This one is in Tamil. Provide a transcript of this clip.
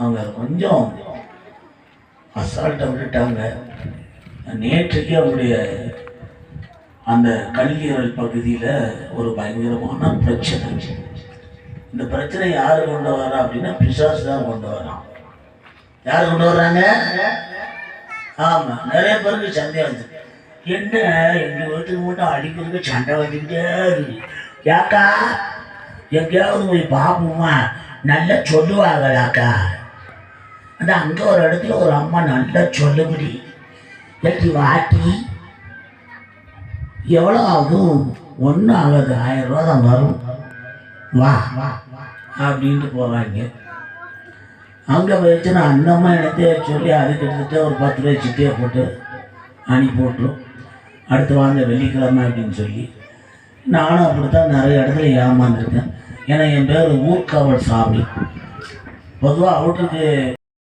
அவங்க கொஞ்சம் அசால்ட்டாக விட்டுட்டாங்க. நேற்றுக்கு அவங்களுடைய அந்த கல்லீரல் பகுதியில் ஒரு பயங்கரமான பிரச்சனை. இந்த பிரச்சனை யார் கொண்டு வரா அப்படின்னா பிசாசு தான் கொண்டு வரான் யார் கொண்டு வர்றாங்க? ஆமாம் நிறைய பேருக்கு சந்தேகம் வந்து என்ன எங்கள் வீட்டுக்கு மட்டும் அடிக்கிறதுக்கு சண்டை வந்துக்கிட்டே இருக்கு. ஏக்கா எங்கேயாவது போய் பார்ப்போமா நல்லா சொல்லுவாங்களாக்கா? அந்த அங்கே ஒரு இடத்துல ஒரு அம்மா நல்லா சொல்லுபடி எட்டி வாட்டி எவ்வளோ ஆகும் ஒன்றும் ஆகாது ஆயிரம் ரூபா தான் வரும். வா வா அப்படின்ட்டு போவாங்க. அங்கே வச்சு நான் அந்தம்மா எனக்கு சொல்லி அது கிட்டத்தட்ட ஒரு பத்து ரூபாய் சிட்டியை போட்டு அனுப்பி விட்ரும் அடுத்து வாங்க வெள்ளிக்கிழமை அப்படின்னு சொல்லி. நானும் அப்படித்தான் நிறைய இடத்துல ஏமாந்துருக்கேன். ஏன்னா என் பேர் ஊர்காவல் சாமி. பொதுவாக அவுட்டருக்கு